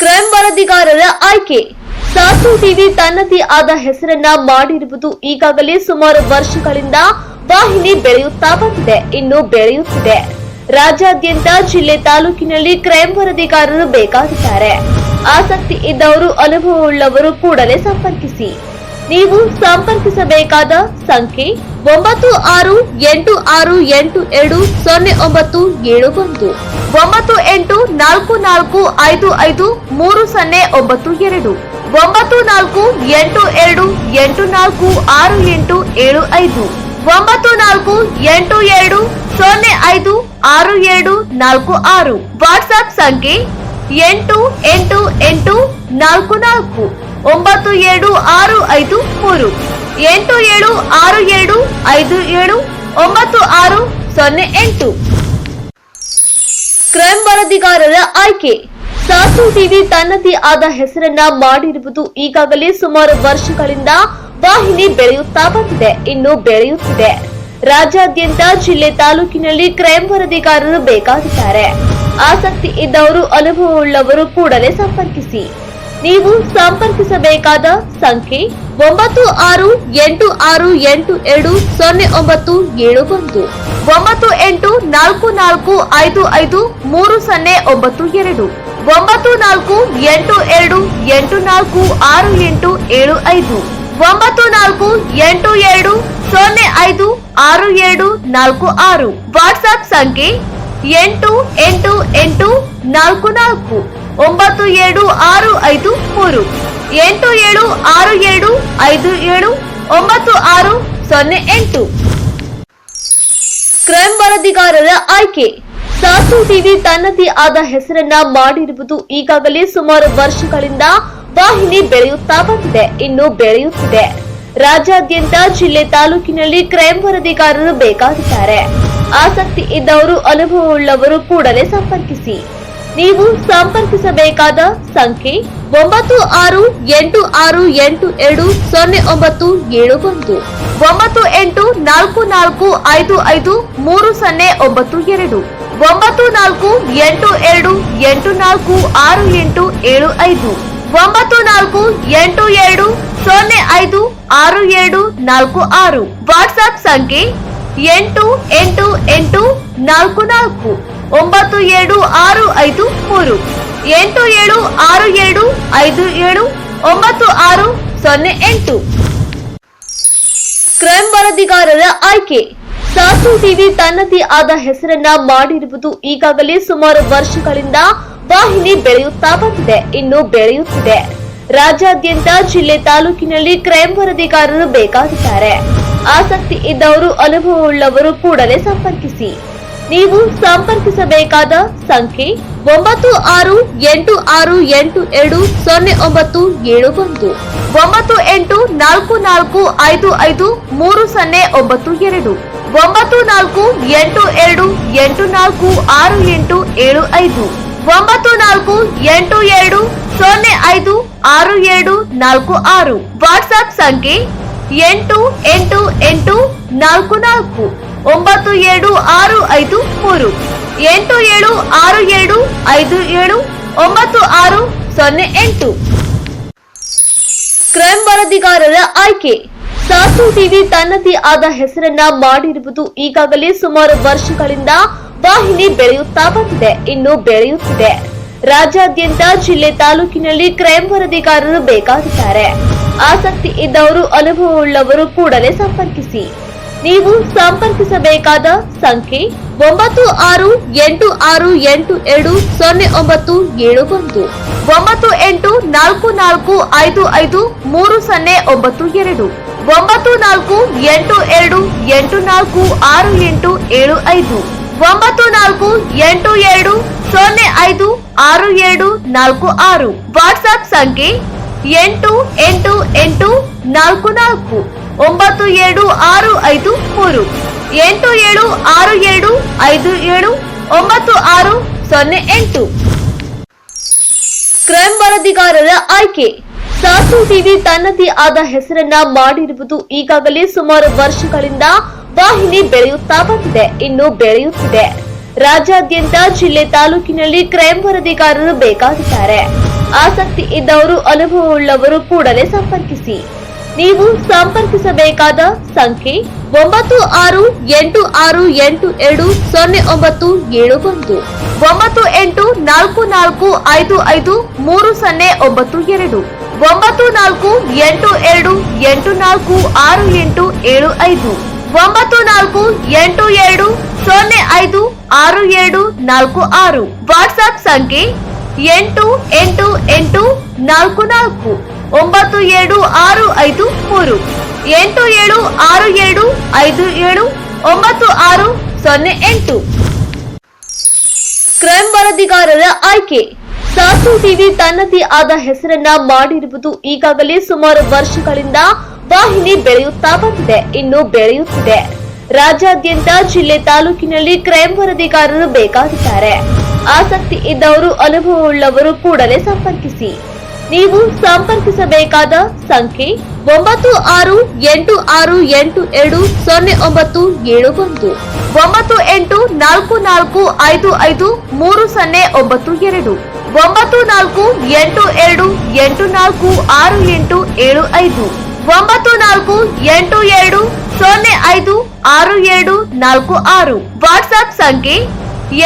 Crime ವರದಿಗಾರರ ಆಯ್ಕೆ. Sauce TV ತನ್ನದೇ ಆದ ಹೆಸರನ್ನ ಮಾಡಿರುವುದು ಈಗಾಗಲೇ ಸುಮಾರು ವರ್ಷಗಳಿಂದ ವಾಹಿನಿ ಬೆಳೆಯುತ್ತಾ ಬಂದಿದೆ, ಇನ್ನು ಬೆಳೆಯುತ್ತಿದೆ. ರಾಜ್ಯಾದ್ಯಂತ ಜಿಲ್ಲೆ ತಾಲೂಕಿನಲ್ಲಿ ಕ್ರೈಂ ವರದಿಗಾರರು ಬೇಕಾಗಿದ್ದಾರೆ. ಆಸಕ್ತಿ ಇದ್ದವರು, ಅನುಭವವುಳ್ಳವರು ಕೂಡಲೇ ಸಂಪರ್ಕಿಸಿ. ನೀವು ಸಂಪರ್ಕಿಸಬೇಕಾದ ಸಂಖ್ಯೆ ಒಂಬತ್ತು ಆರು ಎಂಟು ಆರು ಎಂಟು ಎರಡು ಸೊನ್ನೆ ಒಂಬತ್ತು ಏಳು ಒಂದು, ಒಂಬತ್ತು ಎಂಟು ನಾಲ್ಕು ನಾಲ್ಕು ಐದು ಐದು ಮೂರು ಸೊನ್ನೆ ಒಂಬತ್ತು ಎರಡು, ಒಂಬತ್ತು ನಾಲ್ಕು ಎಂಟು ಎರಡು ಎಂಟು ನಾಲ್ಕು ಆರು ಎಂಟು ಏಳು ಐದು, ಒಂಬತ್ತು ನಾಲ್ಕು ಎಂಟು ಎರಡು ಸೊನ್ನೆ ಐದು ಆರು ಏಳು ನಾಲ್ಕು ಆರು. ವಾಟ್ಸ್ಆಪ್ ಸಂಖ್ಯೆ ಎಂಟು ಎಂಟು ಎಂಟು ನಾಲ್ಕು ನಾಲ್ಕು. ಒಂಬತ್ತು ಏಳು ಆರು ಐದು ಮೂರು. ಎಂಟು ಏಳು ಆರು ಏಳು ಐದು ಏಳು, ಒಂಬತ್ತು ಆರು ಸೊನ್ನೆ ಎಂಟು. ಕ್ರೈಮ್ ವರದಿಗಾರರ ಆಯ್ಕೆ. ಸಾಸು ಟಿವಿ ತನ್ನದೇ ಆದ ಹೆಸರನ್ನ ಮಾಡಿರುವುದು ಈಗಾಗಲೇ ಸುಮಾರು ವರ್ಷಗಳಿಂದ ವಾಹಿನಿ ಬೆಳೆಯುತ್ತಾ ಬಂದಿದೆ, ಇನ್ನು ಬೆಳೆಯುತ್ತಿದೆ. ರಾಜ್ಯಾದ್ಯಂತ ಜಿಲ್ಲೆ ತಾಲೂಕಿನಲ್ಲಿ ಕ್ರೈಂ ವರದಿಗಾರರು ಬೇಕಾಗಿದ್ದಾರೆ. ಆಸಕ್ತಿ ಇದ್ದವರು, ಅನುಭವವುಳ್ಳವರು ಕೂಡಲೇ ಸಂಪರ್ಕಿಸಿ. ನೀವು ಸಂಪರ್ಕಿಸಬೇಕಾದ ಸಂಖ್ಯೆ ಒಂಬತ್ತು ಆರು ಎಂಟು ಆರು ಎಂಟು ಎರಡು ಸೊನ್ನೆ ಒಂಬತ್ತು ಏಳು ಒಂದು. ಒಂಬತ್ತು ಎಂಟು ನಾಲ್ಕು ನಾಲ್ಕು ಐದು ಐದು ಮೂರು ಸೊನ್ನೆ ಒಂಬತ್ತು ಎರಡು. ಒಂಬತ್ತು ನಾಲ್ಕು ಎಂಟು ಎರಡು ಎಂಟು ನಾಲ್ಕು ಆರು ಎಂಟು ಏಳು ಐದು. ಒಂಬತ್ತು ನಾಲ್ಕು ಎಂಟು ಎರಡು ಸೊನ್ನೆ ಐದು ಆರು ಏಳು ನಾಲ್ಕು ಆರು. ವಾಟ್ಸ್ಆಪ್ ಸಂಖ್ಯೆ ಎಂಟು ಎಂಟು ಎಂಟು ನಾಲ್ಕು ನಾಲ್ಕು. ಒಂಬತ್ತು ಏಳು ಆರು ಐದು ಮೂರು. ಎಂಟು ಏಳು ಆರು ಏಳು ಐದು ಏಳು ಒಂಬತ್ತು ಆರು ಸೊನ್ನೆ ಎಂಟು. ಕ್ರೈಂ ವರದಿಗಾರರ ಆಯ್ಕೆ. ಸಾಸು ಟಿವಿ ತನ್ನದೇ ಆದ ಹೆಸರನ್ನ ಮಾಡಿರುವುದು ಈಗಾಗಲೇ ಸುಮಾರು ವರ್ಷಗಳಿಂದ ವಾಹಿನಿ ಬೆಳೆಯುತ್ತಾ ಬಂದಿದೆ, ಇನ್ನು ಬೆಳೆಯುತ್ತಿದೆ. ರಾಜ್ಯಾದ್ಯಂತ ಜಿಲ್ಲೆ ತಾಲೂಕಿನಲ್ಲಿ ಕ್ರೈಂ ವರದಿಗಾರರು ಬೇಕಾಗಿದ್ದಾರೆ. ಆಸಕ್ತಿ ಇದ್ದವರು, ಅನುಭವವುಳ್ಳವರು ಕೂಡಲೇ ಸಂಪರ್ಕಿಸಿ. ನೀವು ಸಂಪರ್ಕಿಸಬೇಕಾದ ಸಂಖ್ಯೆ ಒಂಬತ್ತು ಆರು ಎಂಟು ಆರು ಎಂಟು ಎರಡು ಸೊನ್ನೆ ಒಂಬತ್ತು ಏಳು ಒಂದು. ಒಂಬತ್ತು ಎಂಟು ನಾಲ್ಕು ನಾಲ್ಕು ಐದು ಐದು ಮೂರು ಸೊನ್ನೆ ಒಂಬತ್ತು ಎರಡು. ಒಂಬತ್ತು ನಾಲ್ಕು ಎಂಟು ಎರಡು ಎಂಟು ನಾಲ್ಕು ಆರು ಎಂಟು ಏಳು ಐದು. ಒಂಬತ್ತು ನಾಲ್ಕು ಎಂಟು ಎರಡು ಸೊನ್ನೆ ಐದು ಆರು ಏಳು ನಾಲ್ಕು ಆರು. ವಾಟ್ಸ್ಆಪ್ ಸಂಖ್ಯೆ ಎಂಟು ಎಂಟು ಎಂಟು ನಾಲ್ಕು ನಾಲ್ಕು. ಒಂಬತ್ತು ಏಳು ಆರು ಐದು ಮೂರು. ಎಂಟು ಏಳು ಆರು ಏಳು ಐದು ಏಳು, ಒಂಬತ್ತು ಆರು ಸೊನ್ನೆ ಎಂಟು. ಕ್ರೈಮ್ ವರದಿಗಾರರ ಆಯ್ಕೆ. ಸಾಸು ಟಿವಿ ತನ್ನದೇ ಆದ ಹೆಸರನ್ನ ಮಾಡಿರುವುದು ಈಗಾಗಲೇ ಸುಮಾರು ವರ್ಷಗಳಿಂದ ವಾಹಿನಿ ಬೆಳೆಯುತ್ತಾ ಬಂದಿದೆ, ಇನ್ನು ಬೆಳೆಯುತ್ತಿದೆ. ರಾಜ್ಯಾದ್ಯಂತ ಜಿಲ್ಲೆ ತಾಲೂಕಿನಲ್ಲಿ ಕ್ರೈಂ ವರದಿಗಾರರು ಬೇಕಾಗಿದ್ದಾರೆ. ಆಸಕ್ತಿ ಇದ್ದವರು, ಅನುಭವವುಳ್ಳವರು ಕೂಡಲೇ ಸಂಪರ್ಕಿಸಿ. ನೀವು ಸಂಪರ್ಕಿಸಬೇಕಾದ ಸಂಖ್ಯೆ ಒಂಬತ್ತು ಆರು ಎಂಟು ಆರು ಎಂಟು ಎರಡು ಸೊನ್ನೆ ಒಂಬತ್ತು ಏಳು ಒಂದು. ಒಂಬತ್ತು ಎಂಟು ನಾಲ್ಕು ನಾಲ್ಕು ಐದು ಐದು ಮೂರು ಸೊನ್ನೆ ಒಂಬತ್ತು ಎರಡು. ಒಂಬತ್ತು ನಾಲ್ಕು ಎಂಟು ಎರಡು ಎಂಟು ನಾಲ್ಕು ಆರು ಎಂಟು ಏಳು ಐದು. ಒಂಬತ್ತು ನಾಲ್ಕು ಎಂಟು ಎರಡು ಸೊನ್ನೆ ಐದು ಆರು ಏಳು ನಾಲ್ಕು ಆರು. ವಾಟ್ಸ್ಆಪ್ ಸಂಖ್ಯೆ ಎಂಟು ಎಂಟು ಎಂಟು ನಾಲ್ಕು ನಾಲ್ಕು. ಒಂಬತ್ತು ಏಳು ಆರು ಐದು ಮೂರು. ಎಂಟು ಏಳು ಆರು ಏಳು ಐದು ಏಳು ಒಂಬತ್ತು ಆರು ಸೊನ್ನೆ ಎಂಟು. ಕ್ರೈಮ್ ವರದಿಗಾರರ ಆಯ್ಕೆ. ಸಾಸು ಟಿವಿ ತನ್ನದೇ ಆದ ಹೆಸರನ್ನ ಮಾಡಿರುವುದು ಈಗಾಗಲೇ ಸುಮಾರು ವರ್ಷಗಳಿಂದ ವಾಹಿನಿ ಬೆಳೆಯುತ್ತಾ ಬಂದಿದೆ. ಇನ್ನು ಬೆಳೆಯುತ್ತಿದೆ. ರಾಜ್ಯಾದ್ಯಂತ ಜಿಲ್ಲೆ ತಾಲೂಕಿನಲ್ಲಿ ಕ್ರೈಂ ವರದಿಗಾರರು ಬೇಕಾಗಿದ್ದಾರೆ. ಆಸಕ್ತಿ ಇದ್ದವರು, ಅನುಭವವುಳ್ಳವರು ಕೂಡಲೇ ಸಂಪರ್ಕಿಸಿ. ನೀವು ಸಂಪರ್ಕಿಸಬೇಕಾದ ಸಂಖ್ಯೆ ಒಂಬತ್ತು ಆರು ಎಂಟು ಆರು ಎಂಟು ಎರಡು ಸೊನ್ನೆ ಒಂಬತ್ತು ಏಳು ಒಂದು. ಒಂಬತ್ತು ಎಂಟು ನಾಲ್ಕು ನಾಲ್ಕು ಐದು ಐದು ಮೂರು ಸೊನ್ನೆ ಒಂಬತ್ತು ಎರಡು. ಒಂಬತ್ತು ನಾಲ್ಕು ಎಂಟು ಎರಡು ಎಂಟು ನಾಲ್ಕು ಆರು ಎಂಟು ಏಳು ಐದು. ಒಂಬತ್ತು ನಾಲ್ಕು ಎಂಟು ಎರಡು ಸೊನ್ನೆ ಐದು ಆರು ಏಳು ನಾಲ್ಕು ಆರು. ವಾಟ್ಸ್ಆಪ್ ಸಂಖ್ಯೆ ಎಂಟು ಎಂಟು ಎಂಟು ನಾಲ್ಕು ನಾಲ್ಕು. ಒಂಬತ್ತು ಏಳು ಆರು ಐದು ಮೂರು. ಎಂಟು ಏಳು ಆರು ಏಳು ಐದು ಏಳು ಒಂಬತ್ತು ಆರು ಸೊನ್ನೆ ಎಂಟು. ಕ್ರೈಂ ವರದಿಗಾರರ ಆಯ್ಕೆ. ಸಾಸು ಟಿವಿ ತನ್ನದೇ ಆದ ಹೆಸರನ್ನ ಮಾಡಿರುವುದು ಈಗಾಗಲೇ ಸುಮಾರು ವರ್ಷಗಳಿಂದ ವಾಹಿನಿ ಬೆಳೆಯುತ್ತಾ ಬಂದಿದೆ, ಇನ್ನು ಬೆಳೆಯುತ್ತಿದೆ. ರಾಜ್ಯಾದ್ಯಂತ ಜಿಲ್ಲೆ ತಾಲೂಕಿನಲ್ಲಿ ಕ್ರೈಂ ವರದಿಗಾರರು ಬೇಕಾಗಿದ್ದಾರೆ. ಆಸಕ್ತಿ ಇದ್ದವರು, ಅನುಭವವುಳ್ಳವರು ಕೂಡಲೇ ಸಂಪರ್ಕಿಸಿ. ನೀವು ಸಂಪರ್ಕಿಸಬೇಕಾದ ಸಂಖ್ಯೆ ಒಂಬತ್ತು ಆರು ಎಂಟು ಆರು ಎಂಟು ಎರಡು ಸೊನ್ನೆ ಒಂಬತ್ತು ಏಳು ಒಂದು. ಒಂಬತ್ತು ಎಂಟು ನಾಲ್ಕು ನಾಲ್ಕು ಐದು ಐದು ಮೂರು ಸೊನ್ನೆ ಒಂಬತ್ತು ಎರಡು. ಒಂಬತ್ತು ನಾಲ್ಕು ಎಂಟು ಎರಡು ಎಂಟು ನಾಲ್ಕು ಆರು ಎಂಟು ಏಳು ಐದು. ಒಂಬತ್ತು ನಾಲ್ಕು ಎಂಟು ಎರಡು ಸೊನ್ನೆ ಐದು ಆರು ಏಳು ನಾಲ್ಕು ಆರು. ವಾಟ್ಸ್ಆಪ್ ಸಂಖ್ಯೆ ಎಂಟು ಎಂಟು ಎಂಟು ನಾಲ್ಕು ನಾಲ್ಕು. ಒಂಬತ್ತು ಏಳು ಆರು ಐದು ಮೂರು. ಎಂಟು ಏಳು ಆರು ಏಳು ಐದು ಏಳು. ಒಂಬತ್ತು ಆರು ಸೊನ್ನೆ ಎಂಟು. ಕ್ರೈಮ್ ವರದಿಗಾರರ ಆಯ್ಕೆ. ಸಾಸು ಟಿವಿ ತನ್ನದೇ ಆದ ಹೆಸರನ್ನ ಮಾಡಿರುವುದು ಈಗಾಗಲೇ ಸುಮಾರು ವರ್ಷಗಳಿಂದ ವಾಹಿನಿ ಬೆಳೆಯುತ್ತಾ ಬಂದಿದೆ. ಇನ್ನು ಬೆಳೆಯುತ್ತಿದೆ. ರಾಜ್ಯಾದ್ಯಂತ ಜಿಲ್ಲೆ ತಾಲೂಕಿನಲ್ಲಿ ಕ್ರೈಂ ವರದಿಗಾರರು ಬೇಕಾಗಿದ್ದಾರೆ. ಆಸಕ್ತಿ ಇದ್ದವರು, ಅನುಭವವುಳ್ಳವರು ಕೂಡಲೇ ಸಂಪರ್ಕಿಸಿ. ನೀವು ಸಂಪರ್ಕಿಸಬೇಕಾದ ಸಂಖ್ಯೆ ಒಂಬತ್ತು ಆರು ಎಂಟು ಆರು ಎಂಟು ಎರಡು ಸೊನ್ನೆ ಒಂಬತ್ತು ಏಳು ಒಂದು, ಒಂಬತ್ತು ಎಂಟು ನಾಲ್ಕು ನಾಲ್ಕು ಐದು ಐದು ಮೂರು ಸೊನ್ನೆ ಒಂಬತ್ತು ಎರಡು, ಒಂಬತ್ತು ನಾಲ್ಕು ಎಂಟು ಎರಡು ಎಂಟು ನಾಲ್ಕು ಆರು ಎಂಟು ಏಳು ಐದು, ಒಂಬತ್ತು ನಾಲ್ಕು ಎಂಟು ಎರಡು ಸೊನ್ನೆ ಐದು ಆರು ಏಳು ನಾಲ್ಕು ಆರು. ವಾಟ್ಸ್ಆಪ್ ಸಂಖ್ಯೆ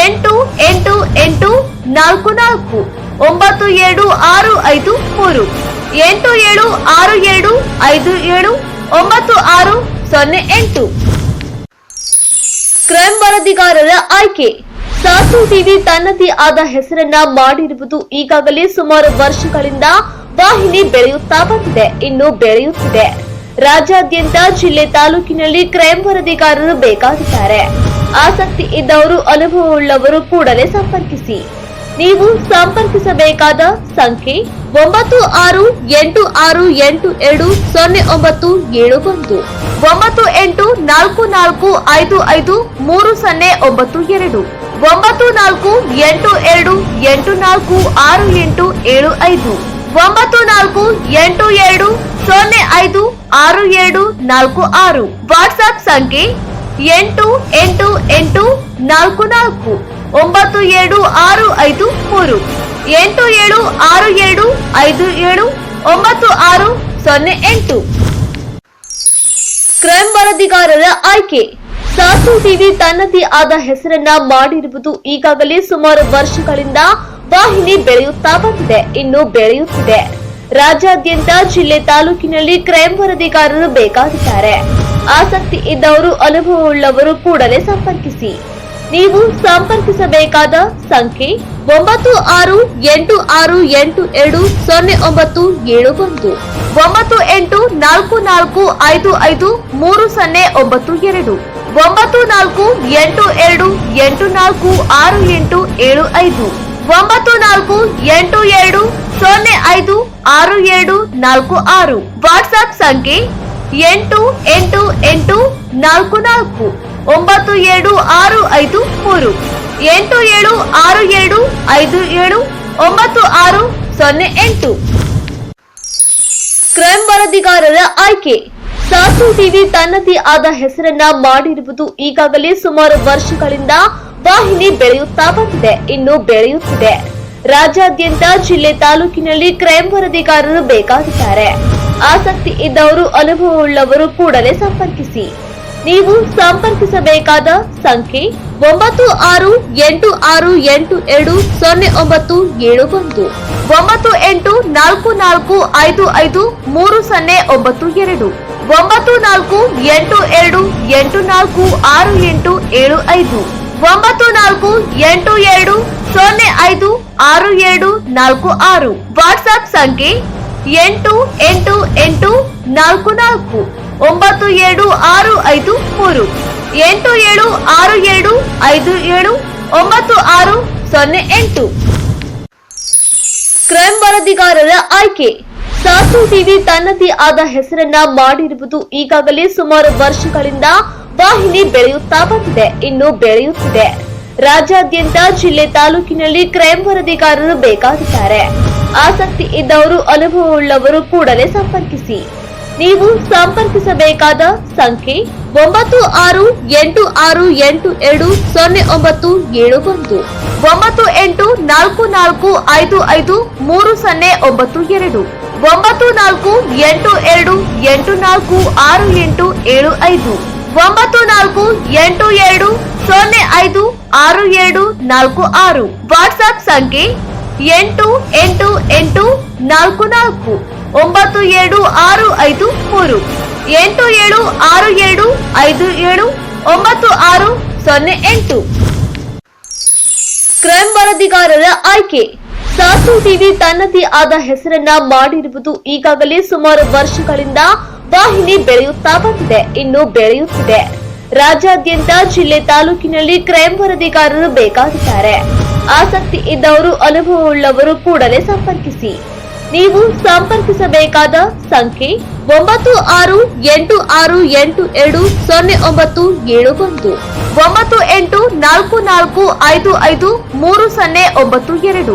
ಎಂಟು ಎಂಟು ಎಂಟು ನಾಲ್ಕು ನಾಲ್ಕು. ಒಂಬತ್ತು ಏಳು ಆರು ಐದು ಮೂರು. ಎಂಟು ಏಳು ಆರು ಏಳು ಐದು ಏಳು ಒಂಬತ್ತು ಆರು ಸೊನ್ನೆ ಎಂಟು. ಕ್ರೈಂ ವರದಿಗಾರರ ಆಯ್ಕೆ. ಸಾಸು ಟಿವಿ ತನ್ನದೇ ಆದ ಹೆಸರನ್ನ ಮಾಡಿರುವುದು ಈಗಾಗಲೇ ಸುಮಾರು ವರ್ಷಗಳಿಂದ ವಾಹಿನಿ ಬೆಳೆಯುತ್ತಾ ಬಂದಿದೆ, ಇನ್ನು ಬೆಳೆಯುತ್ತಿದೆ. ರಾಜ್ಯಾದ್ಯಂತ ಜಿಲ್ಲೆ ತಾಲೂಕಿನಲ್ಲಿ ಕ್ರೈಂ ವರದಿಗಾರರು ಬೇಕಾಗಿದ್ದಾರೆ. ಆಸಕ್ತಿ ಇದ್ದವರು, ಅನುಭವವುಳ್ಳವರು ಕೂಡಲೇ ಸಂಪರ್ಕಿಸಿ. ನೀವು ಸಂಪರ್ಕಿಸಬೇಕಾದ ಸಂಖ್ಯೆ ಒಂಬತ್ತು ಆರು ಎಂಟು ಆರು ಎಂಟು ಎರಡು ಸೊನ್ನೆ ಒಂಬತ್ತು ಏಳು ಒಂದು ಒಂಬತ್ತು ಎಂಟು ನಾಲ್ಕು ನಾಲ್ಕು ಐದು ಐದು ಮೂರು ಸೊನ್ನೆ ಒಂಬತ್ತು ಎರಡು ಒಂಬತ್ತು ನಾಲ್ಕು ಎಂಟು ಎರಡು ಎಂಟು ನಾಲ್ಕು ಆರು ಎಂಟು ಏಳು ಐದು ಒಂಬತ್ತು ನಾಲ್ಕು ಎಂಟು ಎರಡು ಸೊನ್ನೆ ಐದು ಆರು ಏಳು ನಾಲ್ಕು ಆರು ವಾಟ್ಸ್ಆಪ್ ಸಂಖ್ಯೆ ಎಂಟು ಎಂಟು ಎಂಟು ನಾಲ್ಕು ನಾಲ್ಕು ಒಂಬತ್ತು ಏಳು ಆರು ಐದು ಮೂರು. ಎಂಟು ಏಳು ಆರು ಏಳು ಐದು ಏಳು ಒಂಬತ್ತು ಆರು ಸೊನ್ನೆ ಎಂಟು. ಕ್ರೈಂ ವರದಿಗಾರರ ಆಯ್ಕೆ. ಸಾಸು ಟಿವಿ ತನ್ನದೇ ಆದ ಹೆಸರನ್ನ ಮಾಡಿರುವುದು ಈಗಾಗಲೇ ಸುಮಾರು ವರ್ಷಗಳಿಂದ ವಾಹಿನಿ ಬೆಳೆಯುತ್ತಾ ಬಂದಿದೆ, ಇನ್ನು ಬೆಳೆಯುತ್ತಿದೆ. ರಾಜ್ಯಾದ್ಯಂತ ಜಿಲ್ಲೆ ತಾಲೂಕಿನಲ್ಲಿ ಕ್ರೈಂ ವರದಿಗಾರರು ಬೇಕಾಗಿದ್ದಾರೆ. ಆಸಕ್ತಿ ಇದ್ದವರು, ಅನುಭವವುಳ್ಳವರು ಕೂಡಲೇ ಸಂಪರ್ಕಿಸಿ. ನೀವು ಸಂಪರ್ಕಿಸಬೇಕಾದ ಸಂಖ್ಯೆ ಒಂಬತ್ತು ಆರು ಎಂಟು ಆರು ಎಂಟು ಎರಡು ಸೊನ್ನೆ ಒಂಬತ್ತು ಏಳು ಒಂದು. ಒಂಬತ್ತು ಎಂಟು ನಾಲ್ಕು ನಾಲ್ಕು ಐದು ಐದು ಮೂರು ಸೊನ್ನೆ ಒಂಬತ್ತು ಎರಡು. ಒಂಬತ್ತು ನಾಲ್ಕು ಎಂಟು ಎರಡು ಎಂಟು ನಾಲ್ಕು ಆರು ಎಂಟು ಏಳು ಐದು. ಒಂಬತ್ತು ನಾಲ್ಕು ಎಂಟು ಎರಡು ಸೊನ್ನೆ ಐದು ಆರು ಏಳು ನಾಲ್ಕು ಆರು. ವಾಟ್ಸ್ಆಪ್ ಸಂಖ್ಯೆ ಎಂಟು ಎಂಟು ಎಂಟು ನಾಲ್ಕು ನಾಲ್ಕು. ಒಂಬತ್ತು ಏಳು ಆರು ಐದು ಮೂರು. ಎಂಟು ಏಳು ಆರು ಏಳು ಐದು ಏಳು. ಒಂಬತ್ತು ಆರು ಸೊನ್ನೆ ಎಂಟು. ಕ್ರೈಮ್ ವರದಿಗಾರರ ಆಯ್ಕೆ. ಸಾಸು ಟಿವಿ ತನ್ನದೇ ಆದ ಹೆಸರನ್ನ ಮಾಡಿರುವುದು ಈಗಾಗಲೇ ಸುಮಾರು ವರ್ಷಗಳಿಂದ ವಾಹಿನಿ ಬೆಳೆಯುತ್ತಾ ಬಂದಿದೆ, ಇನ್ನು ಬೆಳೆಯುತ್ತಿದೆ. ರಾಜ್ಯಾದ್ಯಂತ ಜಿಲ್ಲೆ ತಾಲೂಕಿನಲ್ಲಿ ಕ್ರೈಂ ವರದಿಗಾರರು ಬೇಕಾಗಿದ್ದಾರೆ. ಆಸಕ್ತಿ ಇದ್ದವರು, ಅನುಭವವುಳ್ಳವರು ಕೂಡಲೇ ಸಂಪರ್ಕಿಸಿ. ನೀವು ಸಂಪರ್ಕಿಸಬೇಕಾದ ಸಂಖ್ಯೆ ಒಂಬತ್ತು ಆರು ಎಂಟು ಆರು ಎಂಟು ಎರಡು ಸೊನ್ನೆ ಒಂಬತ್ತು ಏಳು ಒಂದು, ಒಂಬತ್ತು ಎಂಟು ನಾಲ್ಕು ನಾಲ್ಕು ಐದು ಐದು ಮೂರು ಸೊನ್ನೆ ಒಂಬತ್ತು ಎರಡು, ಒಂಬತ್ತು ನಾಲ್ಕು ಎಂಟು ಎರಡು ಎಂಟು ನಾಲ್ಕು ಆರು ಎಂಟು ಏಳು ಐದು, ಒಂಬತ್ತು ನಾಲ್ಕು ಎಂಟು ಎರಡು ಸೊನ್ನೆ ಐದು ಆರು ಏಳು ನಾಲ್ಕು ಆರು. ವಾಟ್ಸ್ಆಪ್ ಸಂಖ್ಯೆ ಎಂಟು ಎಂಟು ಎಂಟು ನಾಲ್ಕು ನಾಲ್ಕು. ಒಂಬತ್ತು ಏಳು ಆರು ಐದು ಮೂರು. ಎಂಟು ಏಳು ಆರು ಏಳು ಐದು ಏಳು ಒಂಬತ್ತು ಆರು ಸೊನ್ನೆ ಎಂಟು. ಕ್ರೈಂ ವರದಿಗಾರರ ಆಯ್ಕೆ. ಸಾಸು ಟಿವಿ ತನ್ನದೇ ಆದ ಹೆಸರನ್ನ ಮಾಡಿರುವುದು ಈಗಾಗಲೇ ಸುಮಾರು ವರ್ಷಗಳಿಂದ ವಾಹಿನಿ ಬೆಳೆಯುತ್ತಾ ಬಂದಿದೆ, ಇನ್ನು ಬೆಳೆಯುತ್ತಿದೆ. ರಾಜ್ಯಾದ್ಯಂತ ಜಿಲ್ಲೆ ತಾಲೂಕಿನಲ್ಲಿ ಕ್ರೈಂ ವರದಿಗಾರರು ಬೇಕಾಗಿದ್ದಾರೆ. ಆಸಕ್ತಿ ಇದ್ದವರು, ಅನುಭವವುಳ್ಳವರು ಕೂಡಲೇ ಸಂಪರ್ಕಿಸಿ. ನೀವು ಸಂಪರ್ಕಿಸಬೇಕಾದ ಸಂಖ್ಯೆ ಒಂಬತ್ತು ಆರು ಎಂಟು ಆರು ಎಂಟು ಎರಡು ಸೊನ್ನೆ ಒಂಬತ್ತು ಏಳು ಒಂದು ಒಂಬತ್ತು ಎಂಟು ನಾಲ್ಕು ನಾಲ್ಕು ಐದು ಐದು ಮೂರು ಸೊನ್ನೆ ಒಂಬತ್ತು ಎರಡು ಒಂಬತ್ತು ನಾಲ್ಕು ಎಂಟು ಎರಡು ಎಂಟು ನಾಲ್ಕು ಆರು ಎಂಟು ಏಳು ಐದು ಒಂಬತ್ತು ನಾಲ್ಕು ಎಂಟು ಎರಡು ಸೊನ್ನೆ ಐದು ಆರು ಏಳು ನಾಲ್ಕು ಆರು ವಾಟ್ಸ್ಆಪ್ ಸಂಖ್ಯೆ ಎಂಟು ಎಂಟು ಎಂಟು ನಾಲ್ಕು ನಾಲ್ಕು ಒಂಬತ್ತು ಏಳು ಆರು ಐದು ಮೂರು. ಎಂಟು ಏಳು ಆರು ಏಳು ಐದು ಏಳು ಒಂಬತ್ತು ಆರು ಸೊನ್ನೆ ಎಂಟು. ಕ್ರೈಂ ವರದಿಗಾರರ ಆಯ್ಕೆ. ಸಾಸು ಟಿವಿ ತನ್ನದೇ ಆದ ಹೆಸರನ್ನ ಮಾಡಿರುವುದು ಈಗಾಗಲೇ ಸುಮಾರು ವರ್ಷಗಳಿಂದ ವಾಹಿನಿ ಬೆಳೆಯುತ್ತಾ ಬಂದಿದೆ, ಇನ್ನು ಬೆಳೆಯುತ್ತಿದೆ. ರಾಜ್ಯಾದ್ಯಂತ ಜಿಲ್ಲೆ ತಾಲೂಕಿನಲ್ಲಿ ಕ್ರೈಂ ವರದಿಗಾರರು ಬೇಕಾಗಿದ್ದಾರೆ. ಆಸಕ್ತಿ ಇದ್ದವರು ಅನುಭವವುಳ್ಳವರು ಕೂಡಲೇ ಸಂಪರ್ಕಿಸಿ. ನೀವು ಸಂಪರ್ಕಿಸಬೇಕಾದ ಸಂಖ್ಯೆ ಒಂಬತ್ತು ಆರು ಎಂಟು ಆರು ಎಂಟು ಎರಡು ಸೊನ್ನೆ ಒಂಬತ್ತು ಏಳು ಒಂದು. ಒಂಬತ್ತು ಎಂಟು ನಾಲ್ಕು ನಾಲ್ಕು ಐದು ಐದು ಮೂರು ಸೊನ್ನೆ ಒಂಬತ್ತು ಎರಡು.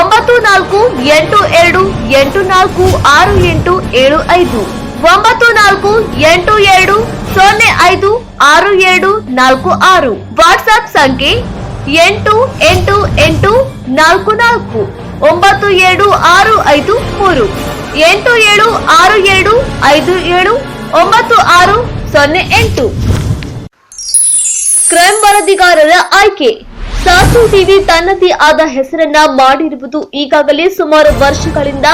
ಒಂಬತ್ತು ನಾಲ್ಕು ಎಂಟು ಎರಡು ಎಂಟು ನಾಲ್ಕು ಆರು ಎಂಟು ಏಳು ಐದು. ಒಂಬತ್ತು ನಾಲ್ಕು ಎಂಟು ಎರಡು ಸೊನ್ನೆ ಐದು ಆರು ಏಳು ನಾಲ್ಕು ಆರು. ವಾಟ್ಸ್ಆಪ್ ಸಂಖ್ಯೆ ಎಂಟು ಎಂಟು ಎಂಟು ನಾಲ್ಕು ನಾಲ್ಕು. ಒಂಬತ್ತು ಏಳು ಆರು ಐದು ಮೂರು. ಎಂಟು ಏಳು ಆರು ಏಳು ಐದು ಏಳು, ಒಂಬತ್ತು ಆರು ಸೊನ್ನೆ ಎಂಟು. ಕ್ರೈಮ್ ವರದಿಗಾರರ ಆಯ್ಕೆ. ಸಾಸು ಟಿವಿ ತನ್ನದೇ ಆದ ಹೆಸರನ್ನ ಮಾಡಿರುವುದು ಈಗಾಗಲೇ ಸುಮಾರು ವರ್ಷಗಳಿಂದ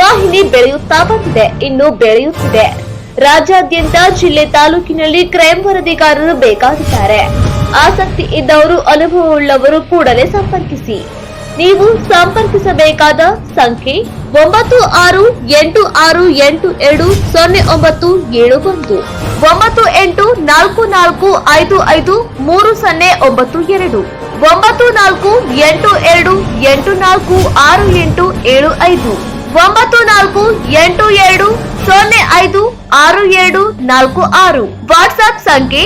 ವಾಹಿನಿ ಬೆಳೆಯುತ್ತಾ ಬಂದಿದೆ, ಇನ್ನು ಬೆಳೆಯುತ್ತಿದೆ. ರಾಜ್ಯಾದ್ಯಂತ ಜಿಲ್ಲೆ ತಾಲೂಕಿನಲ್ಲಿ ಕ್ರೈಮ್ ವರದಿಗಾರರು ಬೇಕಾಗಿದ್ದಾರೆ. ಆಸಕ್ತಿ ಇದ್ದವರು, ಅನುಭವವುಳ್ಳವರು ಕೂಡಲೇ ಸಂಪರ್ಕಿಸಿ. ನೀವು ಸಂಪರ್ಕಿಸಬೇಕಾದ ಸಂಖ್ಯೆ ಒಂಬತ್ತು ಆರು ಎಂಟು ಆರು ಎಂಟು ಎರಡು ಸೊನ್ನೆ ಒಂಬತ್ತು ಏಳು ಒಂದು. ಒಂಬತ್ತು ಎಂಟು ನಾಲ್ಕು ನಾಲ್ಕು ಐದು ಐದು ಮೂರು ಸೊನ್ನೆ ಒಂಬತ್ತು ಎರಡು. ಒಂಬತ್ತು ನಾಲ್ಕು ಎಂಟು ಎರಡು ಎಂಟು ನಾಲ್ಕು ಆರು ಎಂಟು ಏಳು ಐದು. ಒಂಬತ್ತು ನಾಲ್ಕು ಎಂಟು ಎರಡು ಸೊನ್ನೆ ಐದು ಆರು ಏಳು ನಾಲ್ಕು ಆರು. ವಾಟ್ಸ್ಆಪ್ ಸಂಖ್ಯೆ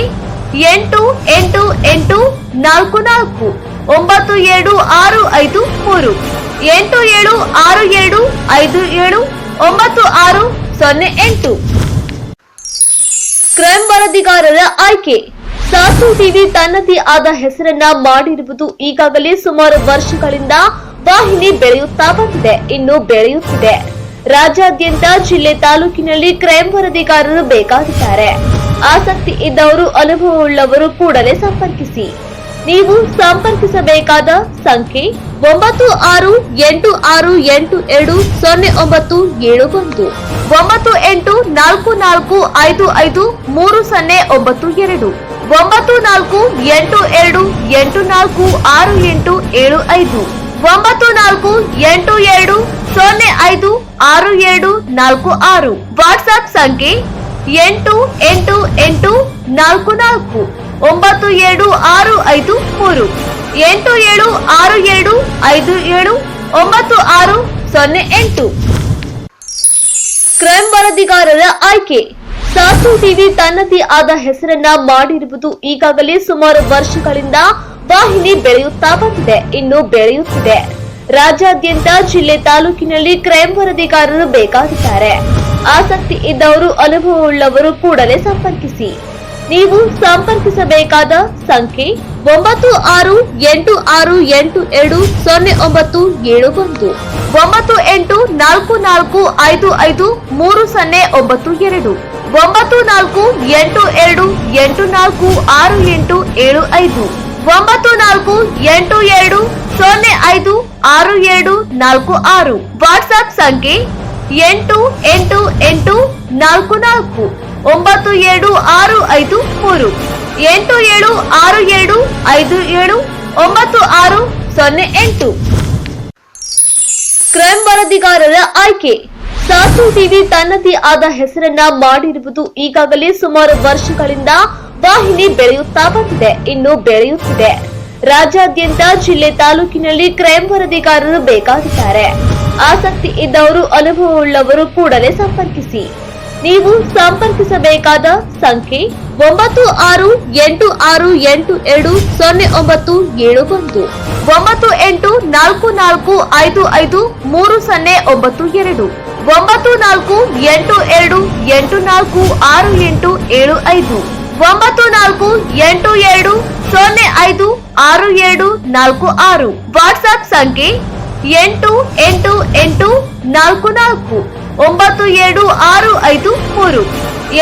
ಎಂಟು ಎಂಟು ಎಂಟು ನಾಲ್ಕು ನಾಲ್ಕು. ಒಂಬತ್ತು ಏಳು ಆರು ಐದು ಮೂರು. ಎಂಟು ಏಳು ಆರು ಏಳು ಐದು ಏಳು ಒಂಬತ್ತು ಆರು ಸೊನ್ನೆ ಎಂಟು. ಕ್ರೈಂ ವರದಿಗಾರರ ಆಯ್ಕೆ. ಸಾಸು ಟಿವಿ ತನ್ನದೇ ಆದ ಹೆಸರನ್ನ ಮಾಡಿರುವುದು ಈಗಾಗಲೇ ಸುಮಾರು ವರ್ಷಗಳಿಂದ ವಾಹಿನಿ ಬೆಳೆಯುತ್ತಾ ಬಂದಿದೆ, ಇನ್ನು ಬೆಳೆಯುತ್ತಿದೆ. ರಾಜ್ಯಾದ್ಯಂತ ಜಿಲ್ಲೆ ತಾಲೂಕಿನಲ್ಲಿ ಕ್ರೈಂ ವರದಿಗಾರರು ಬೇಕಾಗಿದ್ದಾರೆ. ಆಸಕ್ತಿ ಇದ್ದವರು, ಅನುಭವವುಳ್ಳವರು ಕೂಡಲೇ ಸಂಪರ್ಕಿಸಿ. ನೀವು ಸಂಪರ್ಕಿಸಬೇಕಾದ ಸಂಖ್ಯೆ ಒಂಬತ್ತು ಆರು ಎಂಟು ಆರು ಎಂಟು ಎರಡು ಸೊನ್ನೆ ಒಂಬತ್ತು ಏಳು ಒಂದು. ಒಂಬತ್ತು ಎಂಟು ನಾಲ್ಕು ನಾಲ್ಕು ಐದು ಐದು ಮೂರು ಸೊನ್ನೆ ಒಂಬತ್ತು ಎರಡು. ಒಂಬತ್ತು ನಾಲ್ಕು ಎಂಟು ಎರಡು ಎಂಟು ನಾಲ್ಕು ಆರು ಎಂಟು ಏಳು ಐದು. ಒಂಬತ್ತು ನಾಲ್ಕು ಎಂಟು ಎರಡು ಸೊನ್ನೆ ಐದು ಆರು ಏಳು ನಾಲ್ಕು ಆರು. ವಾಟ್ಸ್ಆಪ್ ಸಂಖ್ಯೆ ಎಂಟು ಎಂಟು ಎಂಟು ನಾಲ್ಕು ನಾಲ್ಕು. ಒಂಬತ್ತು ಏಳು ಆರು ಐದು ಮೂರು. ಎಂಟು ಏಳು ಆರು ಏಳು ಐದು ಏಳು ಒಂಬತ್ತು ಆರು ಸೊನ್ನೆ ಎಂಟು. ಕ್ರೈಂ ವರದಿಗಾರರ ಆಯ್ಕೆ. ಸಾಸು ಟಿವಿ ತನ್ನದೇ ಆದ ಹೆಸರನ್ನ ಮಾಡಿರುವುದು ಈಗಾಗಲೇ ಸುಮಾರು ವರ್ಷಗಳಿಂದ ವಾಹಿನಿ ಬೆಳೆಯುತ್ತಾ ಬಂದಿದೆ, ಇನ್ನು ಬೆಳೆಯುತ್ತಿದೆ. ರಾಜ್ಯಾದ್ಯಂತ ಜಿಲ್ಲೆ ತಾಲೂಕಿನಲ್ಲಿ ಕ್ರೈಂ ವರದಿಗಾರರು ಬೇಕಾಗಿದ್ದಾರೆ. ಆಸಕ್ತಿ ಇದ್ದವರು ಅನುಭವವುಳ್ಳವರು ಕೂಡಲೇ ಸಂಪರ್ಕಿಸಿ. ನೀವು ಸಂಪರ್ಕಿಸಬೇಕಾದ ಸಂಖ್ಯೆ ಒಂಬತ್ತು ಆರು ಎಂಟು ಆರು ಎಂಟು ಎರಡು ಸೊನ್ನೆ ಒಂಬತ್ತು ಏಳು ಒಂದು. ಒಂಬತ್ತು ಎಂಟು ನಾಲ್ಕು ನಾಲ್ಕು ಐದು ಐದು ಮೂರು ಸೊನ್ನೆ ಒಂಬತ್ತು ಎರಡು. ಒಂಬತ್ತು ನಾಲ್ಕು ಎಂಟು ಎರಡು ಎಂಟು ನಾಲ್ಕು ಆರು ಎಂಟು ಏಳು ಐದು. ಒಂಬತ್ತು ನಾಲ್ಕು ಎಂಟು ಎರಡು ಸೊನ್ನೆ ಐದು ಆರು ಏಳು ನಾಲ್ಕು ಆರು. ವಾಟ್ಸ್ಆಪ್ ಸಂಖ್ಯೆ ಎಂಟು ಎಂಟು ಎಂಟು ನಾಲ್ಕು ನಾಲ್ಕು. ಒಂಬತ್ತು ಏಳು ಆರು ಐದು ಮೂರು. ಎಂಟು ಏಳು ಆರು ಏಳು ಐದು ಏಳು ಒಂಬತ್ತು ಆರು ಸೊನ್ನೆ ಎಂಟು. ಕ್ರೈಮ್ ವರದಿಗಾರರ ಆಯ್ಕೆ. ಸಾಸು ಟಿವಿ ತನ್ನದೇ ಆದ ಹೆಸರನ್ನ ಮಾಡಿರುವುದು ಈಗಾಗಲೇ ಸುಮಾರು ವರ್ಷಗಳಿಂದ ವಾಹಿನಿ ಬೆಳೆಯುತ್ತಾ ಬಂದಿದೆ. ಇನ್ನು ಬೆಳೆಯುತ್ತಿದೆ. ರಾಜ್ಯಾದ್ಯಂತ ಜಿಲ್ಲೆ ತಾಲೂಕಿನಲ್ಲಿ ಕ್ರೈಮ್ ವರದಿಗಾರರು ಬೇಕಾಗಿದ್ದಾರೆ. ಆಸಕ್ತಿ ಇದ್ದವರು, ಅನುಭವವುಳ್ಳವರು ಕೂಡಲೇ ಸಂಪರ್ಕಿಸಿ. ನೀವು ಸಂಪರ್ಕಿಸಬೇಕಾದ ಸಂಖ್ಯೆ ಒಂಬತ್ತು ಆರು ಎಂಟು ಆರು ಎಂಟು ಎರಡು ಸೊನ್ನೆ ಒಂಬತ್ತು ಏಳು ಒಂದು. ಒಂಬತ್ತು ಎಂಟು ನಾಲ್ಕು ನಾಲ್ಕು ಐದು ಐದು ಮೂರು ಸೊನ್ನೆ ಒಂಬತ್ತು ಎರಡು. ಒಂಬತ್ತು ನಾಲ್ಕು ಎಂಟು ಎರಡು ಎಂಟು ನಾಲ್ಕು ಆರು ಎಂಟು ಏಳು ಐದು. ಒಂಬತ್ತು ನಾಲ್ಕು ಎಂಟು ಎರಡು ಸೊನ್ನೆ ಐದು ಆರು ಏಳು ನಾಲ್ಕು ಆರು. ವಾಟ್ಸ್ಆಪ್ ಸಂಖ್ಯೆ ಎಂಟು ಎಂಟು ಎಂಟು ನಾಲ್ಕು ನಾಲ್ಕು. ಒಂಬತ್ತು ಏಳು ಆರು ಐದು ಮೂರು.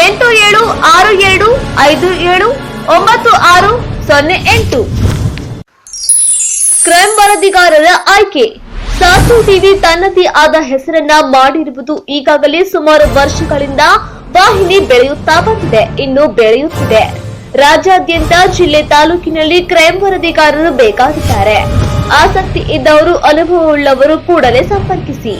ಎಂಟು ಏಳು ಆರು ಏಳು ಐದು ಏಳು ಒಂಬತ್ತು ಆರು ಸೊನ್ನೆ ಎಂಟು. ಕ್ರೈಂ ವರದಿಗಾರರ ಆಯ್ಕೆ. ಸಾಸು ಟಿವಿ ತನ್ನದೇ ಆದ ಹೆಸರನ್ನ ಮಾಡಿರುವುದು ಈಗಾಗಲೇ ಸುಮಾರು ವರ್ಷಗಳಿಂದ ವಾಹಿನಿ ಬೆಳೆಯುತ್ತಾ ಬಂದಿದೆ, ಇನ್ನು ಬೆಳೆಯುತ್ತಿದೆ. ರಾಜ್ಯಾದ್ಯಂತ ಜಿಲ್ಲೆ ತಾಲೂಕಿನಲ್ಲಿ ಕ್ರೈಂ ವರದಿಗಾರರು ಬೇಕಾಗಿದ್ದಾರೆ. ಆಸಕ್ತಿ ಇದ್ದವರು, ಅನುಭವವುಳ್ಳವರು ಕೂಡಲೇ ಸಂಪರ್ಕಿಸಿ.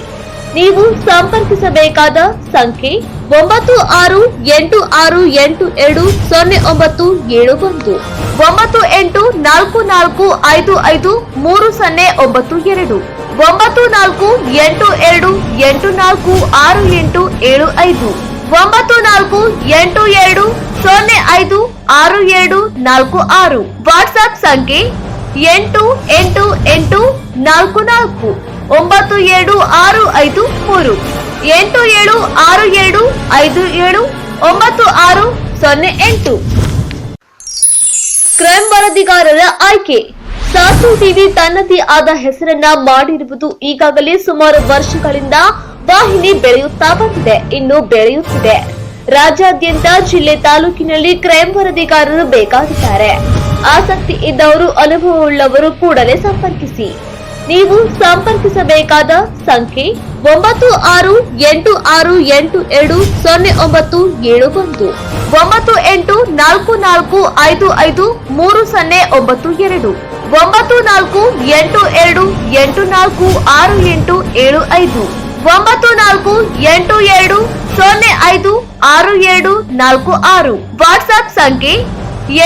ನೀವು ಸಂಪರ್ಕಿಸಬೇಕಾದ ಸಂಖ್ಯೆ ಒಂಬತ್ತು ಆರು ಎಂಟು ಆರು ಎಂಟು ಎರಡು ಸೊನ್ನೆ ಒಂಬತ್ತು ಏಳು ಒಂದು. ಒಂಬತ್ತು ಎಂಟು ನಾಲ್ಕು ನಾಲ್ಕು ಐದು ಐದು ಮೂರು ಸೊನ್ನೆ ಒಂಬತ್ತು ಎರಡು. ಒಂಬತ್ತು ನಾಲ್ಕು ಎಂಟು ಎರಡು ಎಂಟು ನಾಲ್ಕು ಆರು ಎಂಟು ಏಳು ಐದು. ಒಂಬತ್ತು ನಾಲ್ಕು ಎಂಟು ಎರಡು ಸೊನ್ನೆ ಐದು ಆರು ಏಳು ನಾಲ್ಕು ಆರು. ವಾಟ್ಸ್ಆಪ್ ಸಂಖ್ಯೆ ಎಂಟು ಎಂಟು ಎಂಟು ನಾಲ್ಕು ನಾಲ್ಕು. ಒಂಬತ್ತು ಏಳು ಆರು ಐದು ಮೂರು. ಎಂಟು ಏಳು ಆರು ಏಳು ಐದು ಏಳು ಒಂಬತ್ತು ಆರು ಸೊನ್ನೆ ಎಂಟು. ಕ್ರೈಮ್ ವರದಿಗಾರರ ಆಯ್ಕೆ. ಸಾಸು ಟಿವಿ ತನ್ನದೇ ಆದ ಹೆಸರನ್ನ ಮಾಡಿರುವುದು ಈಗಾಗಲೇ ಸುಮಾರು ವರ್ಷಗಳಿಂದ ವಾಹಿನಿ ಬೆಳೆಯುತ್ತಾ ಬಂದಿದೆ, ಇನ್ನು ಬೆಳೆಯುತ್ತಿದೆ. ರಾಜ್ಯಾದ್ಯಂತ ಜಿಲ್ಲೆ ತಾಲೂಕಿನಲ್ಲಿ ಕ್ರೈಂ ವರದಿಗಾರರು ಬೇಕಾಗಿದ್ದಾರೆ. ಆಸಕ್ತಿ ಇದ್ದವರು, ಅನುಭವವುಳ್ಳವರು ಕೂಡಲೇ ಸಂಪರ್ಕಿಸಿ. ನೀವು ಸಂಪರ್ಕಿಸಬೇಕಾದ ಸಂಖ್ಯೆ ಒಂಬತ್ತು ಆರು ಎಂಟು ಆರು ಎಂಟು ಎರಡು ಸೊನ್ನೆ ಒಂಬತ್ತು ಏಳು ಒಂದು. ಒಂಬತ್ತು ಎಂಟು ನಾಲ್ಕು ನಾಲ್ಕು ಐದು ಐದು ಮೂರು ಸೊನ್ನೆ ಒಂಬತ್ತು ಎರಡು. ಒಂಬತ್ತು ನಾಲ್ಕು ಎಂಟು ಎರಡು ಎಂಟು ನಾಲ್ಕು ಆರು ಎಂಟು ಏಳು ಐದು. ಒಂಬತ್ತು ನಾಲ್ಕು ಎಂಟು ಎರಡು ಸೊನ್ನೆ ಐದು ಆರು ಏಳು ನಾಲ್ಕು ಆರು. ವಾಟ್ಸ್ಆಪ್ ಸಂಖ್ಯೆ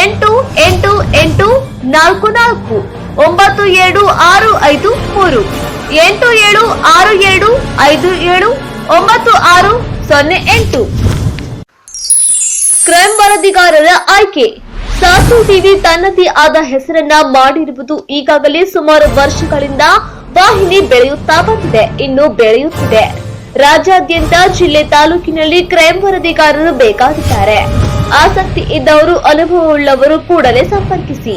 ಎಂಟು ಎಂಟು ಎಂಟು ನಾಲ್ಕು ನಾಲ್ಕು. ಒಂಬತ್ತು ಏಳು ಆರು ಐದು ಮೂರು. ಎಂಟು ಏಳು ಆರು ಏಳು ಐದು ಏಳು ಒಂಬತ್ತು ಆರು ಸೊನ್ನೆ ಎಂಟು. ಕ್ರೈಮ್ ವರದಿಗಾರರ ಆಯ್ಕೆ. ಸಾಸು ಟಿವಿ ತನ್ನದೇ ಆದ ಹೆಸರನ್ನ ಮಾಡಿರುವುದು ಈಗಾಗಲೇ ಸುಮಾರು ವರ್ಷಗಳಿಂದ ವಾಹಿನಿ ಬೆಳೆಯುತ್ತಾ ಬಂದಿದೆ, ಇನ್ನು ಬೆಳೆಯುತ್ತಿದೆ. ರಾಜ್ಯಾದ್ಯಂತ ಜಿಲ್ಲೆ ತಾಲೂಕಿನಲ್ಲಿ ಕ್ರೈಂ ವರದಿಗಾರರು ಬೇಕಾಗಿದ್ದಾರೆ. ಆಸಕ್ತಿ ಇದ್ದವರು, ಅನುಭವವುಳ್ಳವರು ಕೂಡಲೇ ಸಂಪರ್ಕಿಸಿ.